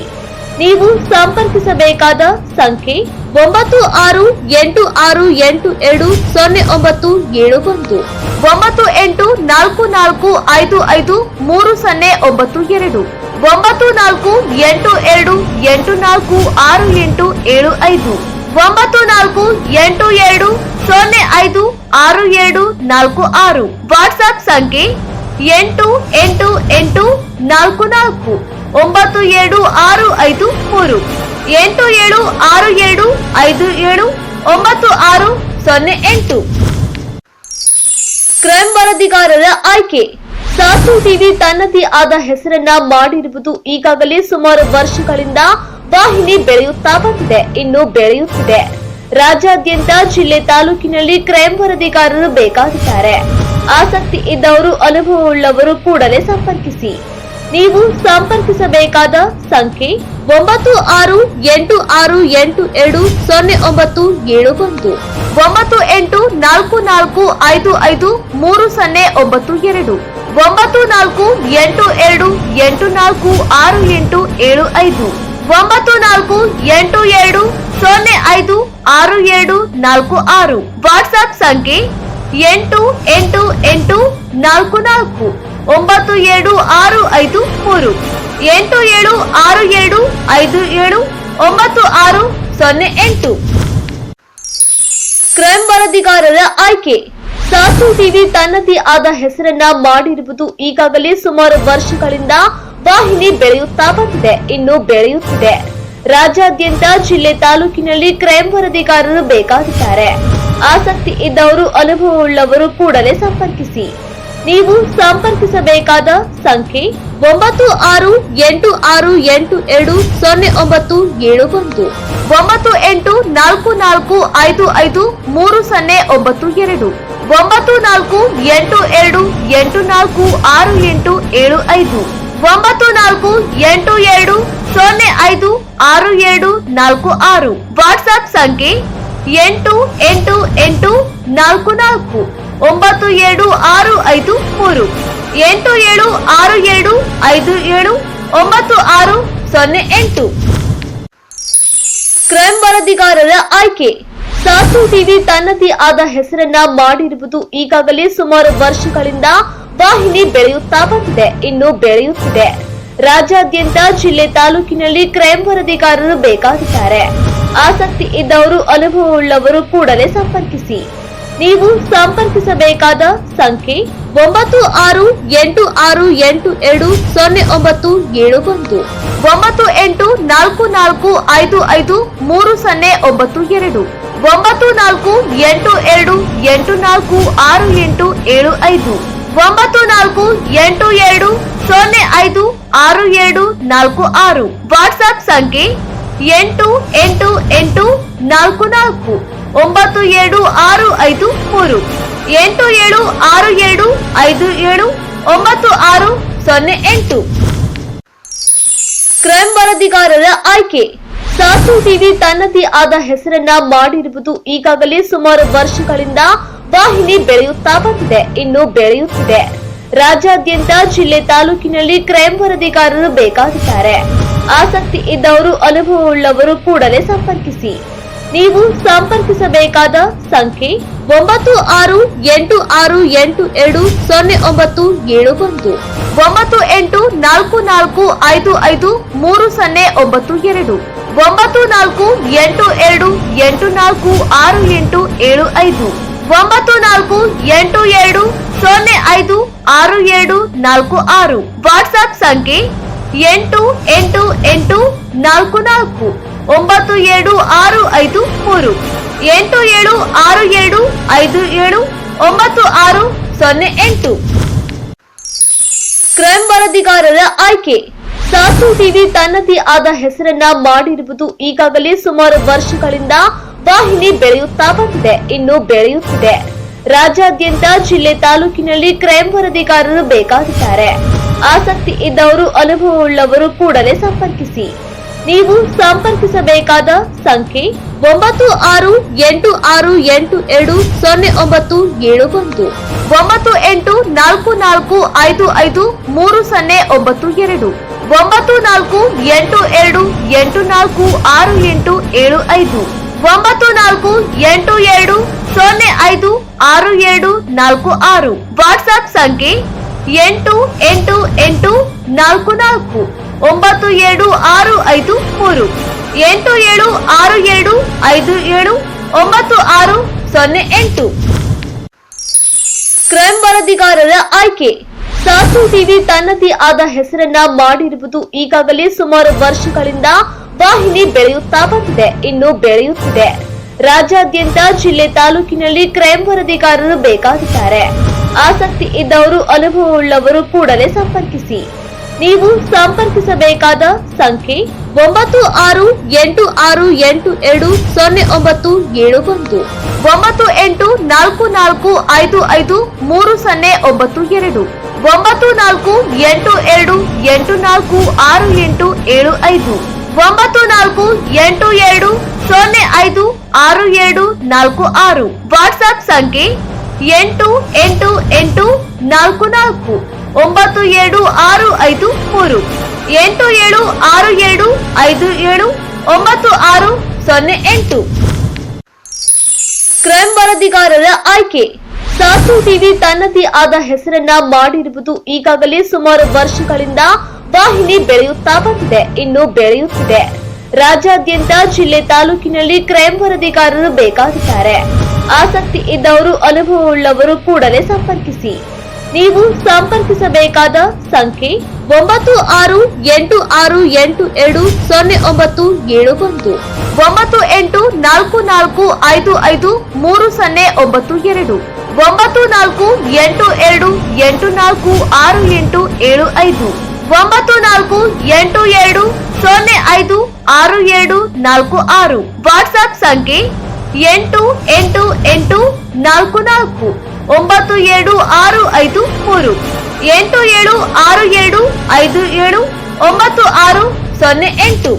ನೀವು ಸಂಪರ್ಕಿಸಬೇಕಾದ ಸಂಖ್ಯೆ ಒಂಬತ್ತು ಆರು ಎಂಟು ಆರು ಎಂಟು ಎರಡು ಸೊನ್ನೆ ಒಂಬತ್ತು ಏಳು ಒಂದು. ಒಂಬತ್ತು ಎಂಟು ನಾಲ್ಕು ನಾಲ್ಕು ಐದು ಐದು ಮೂರು ಸೊನ್ನೆ ಒಂಬತ್ತು ಎರಡು. ಒಂಬತ್ತು ನಾಲ್ಕು ಎಂಟು ಎರಡು ಎಂಟು ನಾಲ್ಕು ಆರು ಎಂಟು ಏಳು ಐದು. ಒಂಬತ್ತು ನಾಲ್ಕು ಎಂಟು ಎರಡು ಸೊನ್ನೆ ಐದು ಆರು ಏಳು ನಾಲ್ಕು ಆರು. ವಾಟ್ಸ್ಆಪ್ ಸಂಖ್ಯೆ ಎಂಟು ಎಂಟು ಎಂಟು ನಾಲ್ಕು ನಾಲ್ಕು. ಒಂಬತ್ತು ಏಳು ಆರು ಐದು ಮೂರು. ಎಂಟು ಏಳು ಆರು ಏಳು ಐದು ಏಳು ಒಂಬತ್ತು ಆರು ಸೊನ್ನೆ ಎಂಟು. ಕ್ರೈಂ ವರದಿಗಾರರ ಆಯ್ಕೆ. ಸಾಸು ಟಿವಿ ತನ್ನದೇ ಆದ ಹೆಸರನ್ನ ಮಾಡಿರುವುದು ಈಗಾಗಲೇ ಸುಮಾರು ವರ್ಷಗಳಿಂದ ವಾಹಿನಿ ಬೆಳೆಯುತ್ತಾ ಬಂದಿದೆ, ಇನ್ನು ಬೆಳೆಯುತ್ತಿದೆ. ರಾಜ್ಯಾದ್ಯಂತ ಜಿಲ್ಲೆ ತಾಲೂಕಿನಲ್ಲಿ ಕ್ರೈಂ ವರದಿಗಾರರು ಬೇಕಾಗಿದ್ದಾರೆ. ಆಸಕ್ತಿ ಇದ್ದವರು, ಅನುಭವವುಳ್ಳವರು ಕೂಡಲೇ ಸಂಪರ್ಕಿಸಿ. ನೀವು ಸಂಪರ್ಕಿಸಬೇಕಾದ ಸಂಖ್ಯೆ ಒಂಬತ್ತು ಆರು ಎಂಟು ಆರು ಎಂಟು ಎರಡು ಸೊನ್ನೆ ಒಂಬತ್ತು ಏಳು ಒಂದು. ಒಂಬತ್ತು ಎಂಟು ನಾಲ್ಕು ನಾಲ್ಕು ಐದು ಐದು ಮೂರು ಸೊನ್ನೆ ಒಂಬತ್ತು ಎರಡು. ಒಂಬತ್ತು ನಾಲ್ಕು ಎಂಟು ಎರಡು ಎಂಟು ನಾಲ್ಕು ಆರು ಎಂಟು ಏಳು ಐದು. ಒಂಬತ್ತು ನಾಲ್ಕು ಎಂಟು ಎರಡು ಸೊನ್ನೆ ಐದು ಆರು ಏಳು ನಾಲ್ಕು ಆರು. ವಾಟ್ಸ್ಆಪ್ ಸಂಖ್ಯೆ ಎಂಟು ಎಂಟು ಎಂಟು ನಾಲ್ಕು ನಾಲ್ಕು. ಒಂಬತ್ತು ಏಳು ಆರು ಐದು ಮೂರು. ಎಂಟು ಏಳು ಆರು ಏಳು ಐದು ಏಳು ಒಂಬತ್ತು ಆರು ಸೊನ್ನೆ ಎಂಟು. ಕ್ರೈಮ್ ವರದಿಗಾರರ ಆಯ್ಕೆ. ಸಾಸು ಟಿವಿ ತನ್ನದೇ ಆದ ಹೆಸರನ್ನ ಮಾಡಿರುವುದು ಈಗಾಗಲೇ ಸುಮಾರು ವರ್ಷಗಳಿಂದ ವಾಹಿನಿ ಬೆಳೆಯುತ್ತಾ ಬಂದಿದೆ, ಇನ್ನು ಬೆಳೆಯುತ್ತಿದೆ. ರಾಜ್ಯಾದ್ಯಂತ ಜಿಲ್ಲೆ ತಾಲೂಕಿನಲ್ಲಿ ಕ್ರೈಂ ವರದಿಗಾರರು ಬೇಕಾಗಿದ್ದಾರೆ. ಆಸಕ್ತಿ ಇದ್ದವರು, ಅನುಭವವುಳ್ಳವರು ಕೂಡಲೇ ಸಂಪರ್ಕಿಸಿ. ನೀವು ಸಂಪರ್ಕಿಸಬೇಕಾದ ಸಂಖ್ಯೆ ಒಂಬತ್ತು ಆರು ಎಂಟು ಆರು ಎಂಟು ಎರಡು ಸೊನ್ನೆ ಒಂಬತ್ತು ಏಳು ಒಂದು. ಒಂಬತ್ತು ಎಂಟು ನಾಲ್ಕು ನಾಲ್ಕು ಐದು ಐದು ಮೂರು ಸೊನ್ನೆ ಒಂಬತ್ತು ಎರಡು. ಒಂಬತ್ತು ನಾಲ್ಕು ಎಂಟು ಎರಡು ಎಂಟು ನಾಲ್ಕು ಆರು ಎಂಟು ಏಳು ಐದು. ಒಂಬತ್ತು ನಾಲ್ಕು ಎಂಟು ಎರಡು ಸೊನ್ನೆ ಐದು ಆರು ಏಳು ನಾಲ್ಕು ಆರು. ವಾಟ್ಸ್ಆಪ್ ಸಂಖ್ಯೆ ಎಂಟು ಎಂಟು ಎಂಟು ನಾಲ್ಕು ನಾಲ್ಕು. ಒಂಬತ್ತು ಏಳು ಆರು ಐದು ಮೂರು. ಎಂಟು ಏಳು ಆರು ಏಳು ಐದು ಏಳು ಒಂಬತ್ತು ಆರು ಸೊನ್ನೆ ಎಂಟು. ಕ್ರೈಮ್ ವರದಿಗಾರರ ಆಯ್ಕೆ. ಸಾಸು ಟಿವಿ ತನ್ನದೇ ಆದ ಹೆಸರನ್ನ ಮಾಡಿರುವುದು ಈಗಾಗಲೇ ಸುಮಾರು ವರ್ಷಗಳಿಂದ ವಾಹಿನಿ ಬೆಳೆಯುತ್ತಾ ಬಂದಿದೆ. ಇನ್ನು ಬೆಳೆಯುತ್ತಿದೆ. ರಾಜ್ಯಾದ್ಯಂತ ಜಿಲ್ಲೆ ತಾಲೂಕಿನಲ್ಲಿ ಕ್ರೈಮ್ ವರದಿಗಾರರು ಬೇಕಾಗಿದ್ದಾರೆ. ಆಸಕ್ತಿ ಇದ್ದವರು, ಅನುಭವವುಳ್ಳವರು ಕೂಡಲೇ ಸಂಪರ್ಕಿಸಿ. ನೀವು ಸಂಪರ್ಕಿಸಬೇಕಾದ ಸಂಖ್ಯೆ ಒಂಬತ್ತು ಆರು ಎಂಟು ಆರು ಎಂಟು ಎರಡು ಸೊನ್ನೆ ಒಂಬತ್ತು ಏಳು ಒಂದು. ಒಂಬತ್ತು ಎಂಟು ನಾಲ್ಕು ನಾಲ್ಕು ಐದು ಐದು ಮೂರು ಸೊನ್ನೆ ಒಂಬತ್ತು ಎರಡು. ಒಂಬತ್ತು ನಾಲ್ಕು ಎಂಟು ಎರಡು ಎಂಟು ನಾಲ್ಕು ಆರು ಎಂಟು ಏಳು ಐದು. ಒಂಬತ್ತು ನಾಲ್ಕು ಎಂಟು ಎರಡು ಸೊನ್ನೆ ಐದು ಆರು ಏಳು ನಾಲ್ಕು ಆರು. ವಾಟ್ಸ್ಆಪ್ ಸಂಖ್ಯೆ ಎಂಟು ಎಂಟು ಎಂಟು ನಾಲ್ಕು ನಾಲ್ಕು. ಒಂಬತ್ತು ಏಳು ಆರು ಐದು ಮೂರು. ಎಂಟು ಏಳು ಆರು ಏಳು ಐದು ಏಳು ಒಂಬತ್ತು ಆರು ಸೊನ್ನೆ ಎಂಟು. ಕ್ರೈಂ ವರದಿಗಾರರ ಆಯ್ಕೆ. ಸಾಸು ಟಿವಿ ತನ್ನದೇ ಆದ ಹೆಸರನ್ನ ಮಾಡಿರುವುದು ಈಗಾಗಲೇ ಸುಮಾರು ವರ್ಷಗಳಿಂದ ವಾಹಿನಿ ಬೆಳೆಯುತ್ತಾ ಬಂದಿದೆ. ಇನ್ನು ಬೆಳೆಯುತ್ತಿದೆ. ರಾಜ್ಯಾದ್ಯಂತ ಜಿಲ್ಲೆ ತಾಲೂಕಿನಲ್ಲಿ ಕ್ರೈಂ ವರದಿಗಾರರು ಬೇಕಾಗಿದ್ದಾರೆ. ಆಸಕ್ತಿ ಇದ್ದವರು, ಅನುಭವವುಳ್ಳವರು ಕೂಡಲೇ ಸಂಪರ್ಕಿಸಿ. ನೀವು ಸಂಪರ್ಕಿಸಬೇಕಾದ ಸಂಖ್ಯೆ ಒಂಬತ್ತು ಆರು ಎಂಟು ಆರು ಎಂಟು ಎರಡು ಸೊನ್ನೆ ಒಂಬತ್ತು ಏಳು ಒಂದು. ಒಂಬತ್ತು ಎಂಟು ನಾಲ್ಕು ನಾಲ್ಕು ಐದು ಐದು ಮೂರು ಸೊನ್ನೆ ಒಂಬತ್ತು ಎರಡು. ಒಂಬತ್ತು ನಾಲ್ಕು ಎಂಟು ಎರಡು ಎಂಟು ನಾಲ್ಕು ಆರು ಎಂಟು ಏಳು ಐದು. ಒಂಬತ್ತು ನಾಲ್ಕು ಎಂಟು ಎರಡು ಸೊನ್ನೆ ಐದು ಆರು ಏಳು ನಾಲ್ಕು ಆರು. ವಾಟ್ಸ್ಆಪ್ ಸಂಖ್ಯೆ ಎಂಟು ಎಂಟು ಎಂಟು ನಾಲ್ಕು ನಾಲ್ಕು. ಒಂಬತ್ತು ಏಳು ಆರು ಐದು ಮೂರು. ಎಂಟು ಏಳು ಆರು ಏಳು ಐದು ಏಳು. ಒಂಬತ್ತು ಆರು ಸೊನ್ನೆ ಎಂಟು. ಕ್ರೈಮ್ ವರದಿಗಾರರ ಆಯ್ಕೆ. ಸಾಸು ಟಿವಿ ತನ್ನದೇ ಆದ ಹೆಸರನ್ನ ಮಾಡಿರುವುದು ಈಗಾಗಲೇ ಸುಮಾರು ವರ್ಷಗಳಿಂದ ವಾಹಿನಿ ಬೆಳೆಯುತ್ತಾ ಬಂದಿದೆ. ಇನ್ನು ಬೆಳೆಯುತ್ತಿದೆ. ರಾಜ್ಯಾದ್ಯಂತ ಜಿಲ್ಲೆ ತಾಲೂಕಿನಲ್ಲಿ ಕ್ರೈಮ್ ವರದಿಗಾರರು ಬೇಕಾಗಿದ್ದಾರೆ. ಆಸಕ್ತಿ ಇದ್ದವರು, ಅನುಭವವುಳ್ಳವರು ಕೂಡಲೇ ಸಂಪರ್ಕಿಸಿ. ನೀವು ಸಂಪರ್ಕಿಸಬೇಕಾದ ಸಂಖ್ಯೆ ಒಂಬತ್ತು ಆರು ಎಂಟು ಆರು ಎಂಟು ಎರಡು ಸೊನ್ನೆ ಒಂಬತ್ತು ಏಳು ಒಂದು, ಒಂಬತ್ತು ಎಂಟು ನಾಲ್ಕು ನಾಲ್ಕು ಐದು ಐದು ಮೂರು ಸೊನ್ನೆ ಒಂಬತ್ತು ಎರಡು, ಒಂಬತ್ತು ನಾಲ್ಕು ಎಂಟು ಎರಡು ಎಂಟು ನಾಲ್ಕು ಆರು ಎಂಟು ಏಳು ಐದು, ಒಂಬತ್ತು ನಾಲ್ಕು ಎಂಟು ಎರಡು ಸೊನ್ನೆ ಐದು ಆರು ಏಳು ನಾಲ್ಕು ಆರು. ವಾಟ್ಸ್ಆಪ್ ಸಂಖ್ಯೆ ಎಂಟು ಎಂಟು ಎಂಟು ನಾಲ್ಕು ನಾಲ್ಕು. ಒಂಬತ್ತು ಏಳು ಆರು ಐದು ಮೂರು. ಎಂಟು ಏಳು ಆರು ಏಳು ಐದು ಏಳು ಒಂಬತ್ತು ಆರು ಸೊನ್ನೆ ಎಂಟು. ಕ್ರೈಂ ವರದಿಗಾರರ ಆಯ್ಕೆ. ಸಾಸು ಟಿವಿ ತನ್ನದೇ ಆದ ಹೆಸರನ್ನ ಮಾಡಿರುವುದು ಈಗಾಗಲೇ ಸುಮಾರು ವರ್ಷಗಳಿಂದ ವಾಹಿನಿ ಬೆಳೆಯುತ್ತಾ ಬಂದಿದೆ, ಇನ್ನು ಬೆಳೆಯುತ್ತಿದೆ. ರಾಜ್ಯಾದ್ಯಂತ ಜಿಲ್ಲೆ ತಾಲೂಕಿನಲ್ಲಿ ಕ್ರೈಂ ವರದಿಗಾರರು ಬೇಕಾಗಿದ್ದಾರೆ. ಆಸಕ್ತಿ ಇದ್ದವರು, ಅನುಭವವುಳ್ಳವರು ಕೂಡಲೇ ಸಂಪರ್ಕಿಸಿ. ನೀವು ಸಂಪರ್ಕಿಸಬೇಕಾದ ಸಂಖ್ಯೆ ಒಂಬತ್ತು ಆರು ಎಂಟು ಆರು ಎಂಟು ಎರಡು ಸೊನ್ನೆ ಒಂಬತ್ತು ಏಳು ಒಂದು. ಒಂಬತ್ತು ಎಂಟು ನಾಲ್ಕು ನಾಲ್ಕು ಐದು ಐದು ಮೂರು ಸೊನ್ನೆ ಒಂಬತ್ತು ಎರಡು. ಒಂಬತ್ತು ನಾಲ್ಕು ಎಂಟು ಎರಡು ಎಂಟು ನಾಲ್ಕು ಆರು ಎಂಟು ಏಳು ಐದು. ಒಂಬತ್ತು ನಾಲ್ಕು ಎಂಟು ಎರಡು ಸೊನ್ನೆ ಐದು ಆರು ಏಳು ನಾಲ್ಕು ಆರು. ವಾಟ್ಸ್ಆಪ್ ಸಂಖ್ಯೆ ಎಂಟು ಎಂಟು ಎಂಟು ನಾಲ್ಕು ನಾಲ್ಕು. ಒಂಬತ್ತು ಏಳು ಆರು ಐದು ಮೂರು. ಎಂಟು ಏಳು ಆರು ಏಳು ಐದು ಏಳು ಒಂಬತ್ತು ಆರು ಸೊನ್ನೆ ಎಂಟು. ಕ್ರೈಂ ವರದಿಗಾರರ ಆಯ್ಕೆ. ಸಾಸು ಟಿವಿ ತನ್ನದೇ ಆದ ಹೆಸರನ್ನ ಮಾಡಿರುವುದು ಈಗಾಗಲೇ ಸುಮಾರು ವರ್ಷಗಳಿಂದ ವಾಹಿನಿ ಬೆಳೆಯುತ್ತಾ ಬಂದಿದೆ, ಇನ್ನು ಬೆಳೆಯುತ್ತಿದೆ. ರಾಜ್ಯಾದ್ಯಂತ ಜಿಲ್ಲೆ ತಾಲೂಕಿನಲ್ಲಿ ಕ್ರೈಂ ವರದಿಗಾರರು ಬೇಕಾಗಿದ್ದಾರೆ. ಆಸಕ್ತಿ ಇದ್ದವರು, ಅನುಭವವುಳ್ಳವರು ಕೂಡಲೇ ಸಂಪರ್ಕಿಸಿ. ನೀವು ಸಂಪರ್ಕಿಸಬೇಕಾದ ಸಂಖ್ಯೆ ಒಂಬತ್ತು ಆರು ಎಂಟು ಆರು ಎಂಟು ಎರಡು ಸೊನ್ನೆ ಒಂಬತ್ತು ಏಳು ಒಂದು. ಒಂಬತ್ತು ಎಂಟು ನಾಲ್ಕು ನಾಲ್ಕು ಐದು ಐದು ಮೂರು ಸೊನ್ನೆ ಒಂಬತ್ತು ಎರಡು. ಒಂಬತ್ತು ನಾಲ್ಕು ಎಂಟು ಎರಡು ಎಂಟು ನಾಲ್ಕು ಆರು ಎಂಟು ಏಳು ಐದು. ಒಂಬತ್ತು ನಾಲ್ಕು ಎಂಟು ಎರಡು ಸೊನ್ನೆ ಐದು ಆರು ಏಳು ನಾಲ್ಕು ಆರು. ವಾಟ್ಸ್ಆಪ್ ಸಂಖ್ಯೆ ಎಂಟು ಎಂಟು ಎಂಟು ನಾಲ್ಕು ನಾಲ್ಕು. ಒಂಬತ್ತು ಏಳು ಆರು ಐದು ಮೂರು. ಎಂಟು ಏಳು ಆರು ಏಳು ಐದು ಏಳು, ಒಂಬತ್ತು ಆರು ಸೊನ್ನೆ ಎಂಟು.